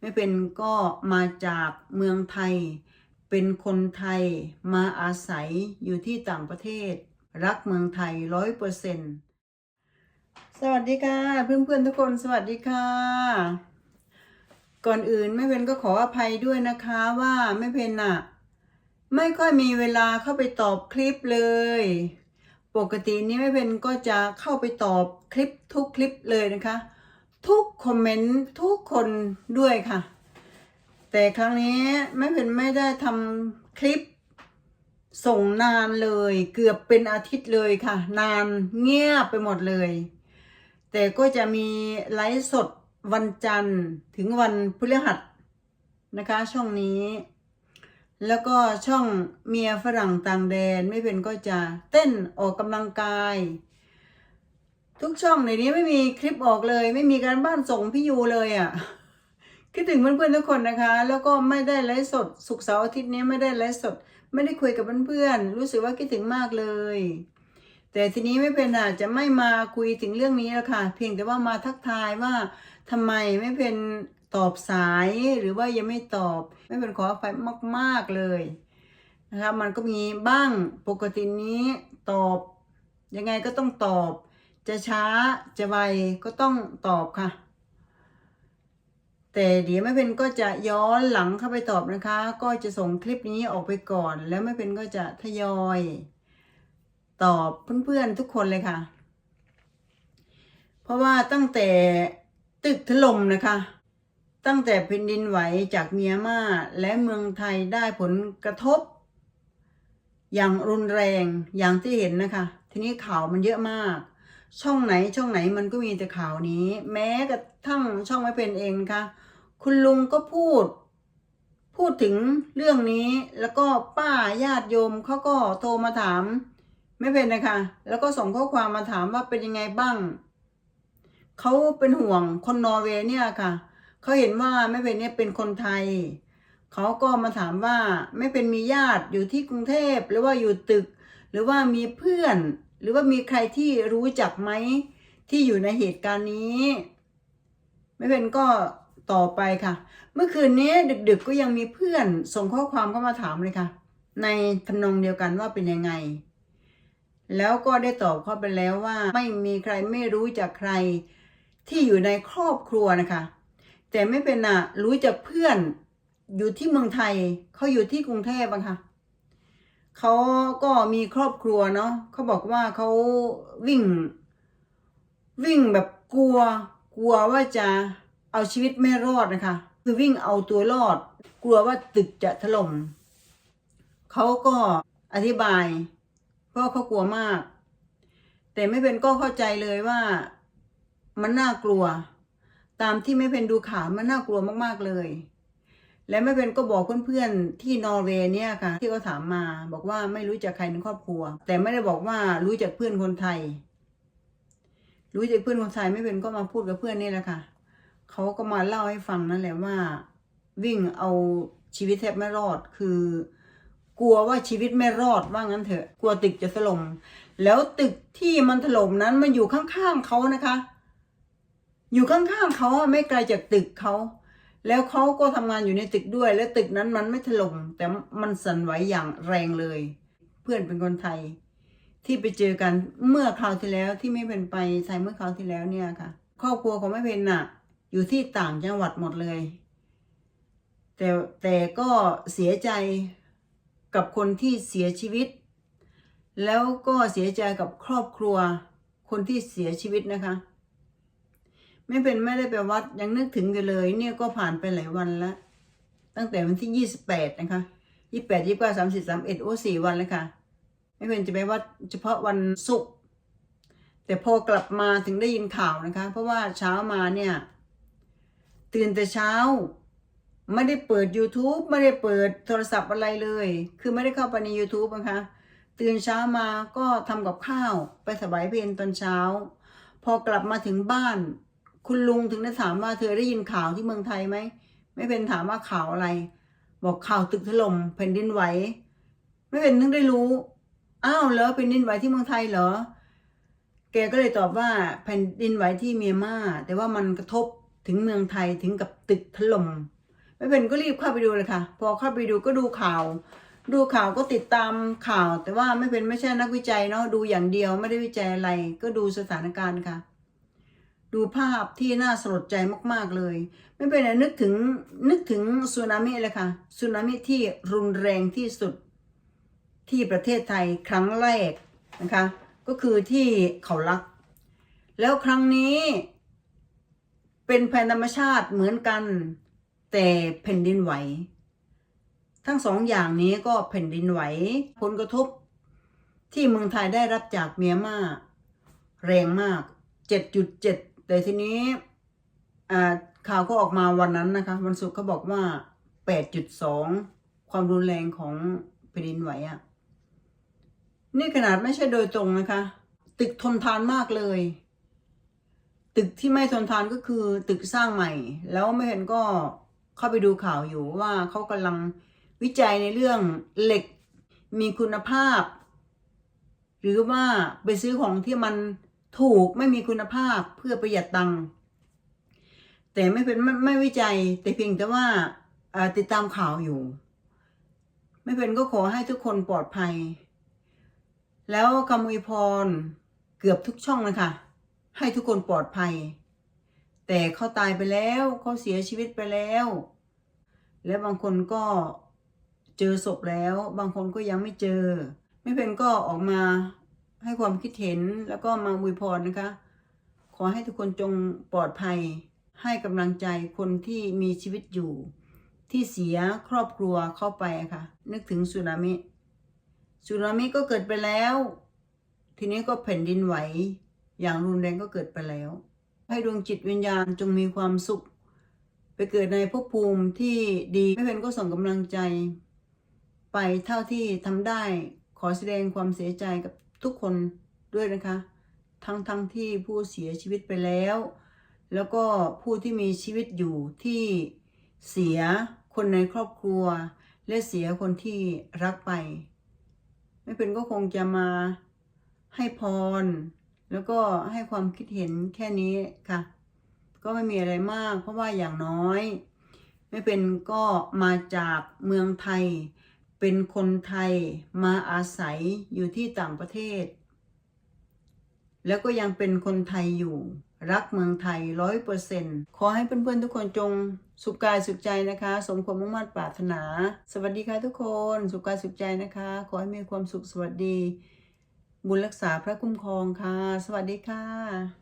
ไม่เป็นก็มาจากเมืองไทย เป็นคนไทยมาอาศัยอยู่ที่ต่างประเทศ รักเมืองไทยร้อยเปอร์เซ็นต์สวัสดีค่ะ เพื่อนๆทุกคนสวัสดีค่ะ ก่อนอื่นแม่เพนก็ขออภัยด้วยนะคะว่าแม่เพนอะไม่ค่อยมีเวลาเข้าไปตอบคลิปเลย ปกตินี้แม่เพนก็จะเข้าไปตอบคลิปทุกคลิปเลยนะคะ ทุกคอมเมนต์ทุกคนด้วยค่ะ แต่ครั้งนี้แม่เพนไม่ได้ทำคลิปส่งนานเลย เกือบเป็นอาทิตย์เลยค่ะ นานเงียบไปหมดเลย แต่ก็จะมีไลฟ์สดวันจันทร์ถึงวันพฤหัสนะคะ ช่องนี้ แล้วก็ช่องเมียฝรั่งต่างแดนไม่เป็นก็จะเต้นออกกำลังกาย ทุกช่องในนี้ไม่มีคลิปออกเลย ไม่มีการบ้านส่งพี่ยูเลยอะ่ะคิดถึงเพื่อนๆทุกคนนะคะ แล้วก็ไม่ได้ไลฟ์สด สุกเสาร์อาทิตย์นี้ไม่ได้ไลฟ์สด ไม่ได้คุยกับเพื่อนๆรู้สึกว่าคิดถึงมากเลย แต่ทีนี้ไม่เป็นอะจะไม่มาคุยถึงเรื่องนี้แล้วค่ะ เพียงแต่ว่ามาทักทายว่าทำไมไม่เป็นตอบสายหรือว่ายังไม่ตอบ ไม่เป็นขออภัยมากๆเลยนะคะมันก็มีบ้างปกตินี้ตอบ ยังไงก็ต้องตอบ จะช้าจะไวก็ต้องตอบค่ะ แต่เดี๋ยวแม่เพนก็จะย้อนหลังเข้าไปตอบนะคะ ก็จะส่งคลิปนี้ออกไปก่อน แล้วแม่เพนก็จะทยอย ตอบเพื่อนๆทุกคนเลยค่ะ เพราะว่าตั้งแต่ตึกถล่มนะคะ ตั้งแต่แผ่นดินไหวจากเมียนมาและเมืองไทยได้ผลกระทบ อย่างรุนแรงอย่างที่เห็นนะคะ ทีนี้ข่าวมันเยอะมาก ช่องไหนช่องไหนมันก็มีแต่ข่าวนี้ แม้กระทั่งช่องไม่เป็นเองนะคะคุณลุงก็พูด พูดถึงเรื่องนี้แล้วก็ป้าญาติโยมเขาก็โทรมาถาม ไม่เป็นนะคะ แล้วก็ส่งข้อความมาถามว่าเป็นยังไงบ้างเขาเป็นห่วงคนนอร์เวย์เนี่ยค่ะเขาเห็นว่าไม่เป็นเนี่ยเป็นคนไทยเขาก็มาถามว่าไม่เป็นมีญาติอยู่ที่กรุงเทพหรือว่าอยู่ตึก หรือว่ามีเพื่อน หรือว่ามีใครที่รู้จักไหมที่อยู่ในเหตุการณ์นี้ ไม่เป็นก็ต่อไปค่ะ เมื่อคืนนี้ดึกๆก็ยังมีเพื่อนส่งข้อความเข้ามาถามเลยค่ะ ในทำนองเดียวกันว่าเป็นยังไง แล้วก็ได้ตอบเข้าไปแล้วว่า ไม่มีใครไม่รู้จักใครที่อยู่ในครอบครัวนะคะ แต่ไม่เป็นอะรู้จักเพื่อนอยู่ที่เมืองไทยเขาอยู่ที่กรุงเทพอะค่ะ เขาก็มีครอบครัวเนาะเขาบอกว่าเขาวิ่ง วิ่งแบบกลัว กลัวว่าจะเอาชีวิตไม่รอดนะคะ คือวิ่งเอาตัวรอด กลัวว่าตึกจะถล่มเขาก็อธิบาย เพราะเขากลัวมาก แต่ไม่เป็นก็เข้าใจเลยว่ามันน่ากลัว ตามที่ไม่เป็นดูข่าวมันน่ากลัวมากๆเลย และไม่เป็นก็บอกเพื่อนๆที่นอร์เวย์เนี่ยค่ะ ที่เขาถามมาบอกว่าไม่รู้จักใครในครอบครัว แต่ไม่ได้บอกว่ารู้จักเพื่อนคนไทย รู้จักเพื่อนคนไทยไม่เป็นก็มาพูดกับเพื่อนนี่แหละค่ะเขาก็มาเล่าให้ฟังนั่นแหละว่า วิ่งเอาชีวิตแทบไม่รอดคือ กลัวว่าชีวิตไม่รอดว่างั้นเถอะ กลัวตึกจะถล่มแล้วตึกที่มันถล่มนั้นมันอยู่ข้างๆเขานะคะ อยู่ข้างๆเขาไม่ไกลจากตึกเขา แล้วเขาก็ทำงานอยู่ในตึกด้วย และตึกนั้นมันไม่ถล่มแต่มันสั่นไหวอย่างแรงเลย เพื่อนเป็นคนไทย ที่ไปเจอกันเมื่อคราวที่แล้วที่ไม่เป็นไปไทยเมื่อคราวที่แล้วเนี่ยค่ะ ครอบครัวของแม่เพนน่ะ อยู่ที่ต่างจังหวัดหมดเลย แต่แต่ก็เสียใจกับคนที่เสียชีวิต แล้วก็เสียใจกับครอบครัวคนที่เสียชีวิตนะคะ ไม่เป็นไม่ได้ไปวัดยังนึกถึงกันเลย เนี่ยก็ผ่านไปหลายวันแล้ว ตั้งแต่วันที่ยี่สิบแปดนะคะยี่แปดยี่เก้าสามสิบสามเอ็ดโอ้สี่วันเลยค่ะ ไม่เป็นจะไปวัดเฉพาะวันศุกร์แต่พอกลับมาถึงได้ยินข่าวนะคะ เพราะว่าเช้ามาเนี่ย ตื่นแต่เช้า ไม่ได้เปิด YouTube ไม่ได้เปิดโทรศัพท์อะไรเลย คือไม่ได้เข้าไปใน YouTube นะคะ ตื่นเช้ามาก็ทำกับข้าวไปถวายเพลนตอนเช้า พอกลับมาถึงบ้าน คุณลุงถึงได้ถามว่าเธอได้ยินข่าวที่เมืองไทยไหม ไม่เป็นถามว่าข่าวอะไร บอกข่าวตึกถล่มแผ่นดินไหว ไม่เป็นถึงได้รู้ อ้าวเหรอแผ่นดินไหวที่เมืองไทยเหรอ แกก็เลยตอบว่าแผ่นดินไหวที่เมียนมา แต่ว่ามันกระทบถึงเมืองไทยถึงกับตึกถล่ม ไม่เป็นก็รีบเข้าไปดูเลยค่ะ พอเข้าไปดูก็ดูข่าว ดูข่าวก็ติดตามข่าว แต่ว่าไม่เป็นไม่ใช่นักวิจัยเนาะ ดูอย่างเดียวไม่ได้วิจัยอะไร ก็ดูสถานการณ์ค่ะ ดูภาพที่น่าสลดใจมาก ๆ เลย ไม่เป็นไรนึกถึงนึกถึงสึนามิเลยค่ะสึนามิที่รุนแรงที่สุดที่ประเทศไทยครั้งแรกนะคะก็คือที่เขาลัก แล้วครั้งนี้เป็นภัยธรรมชาติเหมือนกัน แต่แผ่นดินไหว ทั้งสองอย่างนี้ก็แผ่นดินไหว ผลกระทบที่เมืองไทยได้รับจากเมียนมาแรงมาก 7.7 แต่ทีนี้ข่าวก็ออกมาวันนั้นนะคะ วันศุกร์เขาบอกว่า 8.2 ความรุนแรงของแผ่นดินไหวอะ่ะ นี่ขนาดไม่ใช่โดยตรงนะคะ ตึกทนทานมากเลย ตึกที่ไม่ทนทานก็คือตึกสร้างใหม่ แล้วไม่เห็นก็เข้าไปดูข่าวอยู่ว่าเขากำลังวิจัยในเรื่องเหล็กมีคุณภาพ หรือว่าไปซื้อของที่มัน ถูกไม่มีคุณภาพเพื่อประหยัดตังค์แต่ไม่เป็นไม่ไม่วิจัย แต่เพียงแต่ว่าติดตามข่าวอยู่ ไม่เป็นก็ขอให้ทุกคนปลอดภัย แล้วคำอวยพรเกือบทุกช่องเลยค่ะให้ทุกคนปลอดภัย แต่เขาตายไปแล้วเขาเสียชีวิตไปแล้ว และบางคนก็เจอศพแล้ว บางคนก็ยังไม่เจอ ไม่เป็นก็ออกมา ให้ความคิดเห็นแล้วก็มาอวยพรนะคะ ขอให้ทุกคนจงปลอดภัย ให้กำลังใจคนที่มีชีวิตอยู่ ที่เสียครอบครัวเข้าไปะค่ะ นึกถึงสึนามิสึนามิก็เกิดไปแล้ว ทีนี้ก็แผ่นดินไหว อย่างรุนแรงก็เกิดไปแล้ว ให้ดวงจิตวิญญาณจงมีความสุข ไปเกิดในภพภูมิที่ดีไม่เป็นก็ส่งกำลังใจ ไปเท่าที่ทำได้ขอแสดงความเสียใจกับ ทุกคนด้วยนะคะ ทั้งทั้งที่ผู้เสียชีวิตไปแล้ว แล้วก็ผู้ที่มีชีวิตอยู่ที่เสียคนในครอบครัว และเสียคนที่รักไป ไม่เป็นก็คงจะมาให้พร แล้วก็ให้ความคิดเห็นแค่นี้ค่ะ ก็ไม่มีอะไรมาก เพราะว่าอย่างน้อย ไม่เป็นก็มาจากเมืองไทย เป็นคนไทยมาอาศัยอยู่ที่ต่างประเทศ แล้วก็ยังเป็นคนไทยอยู่ รักเมืองไทยร้อยเปอร์เซ็นขอให้เพื่อนๆทุกคนจงสุขกายสุขใจนะคะ สมความมุ่งมั่นปรารถนา สวัสดีค่ะทุกคน สุขกายสุขใจนะคะ ขอให้มีความสุขสวัสดี บุญรักษาพระคุ้มครองค่ะ สวัสดีค่ะ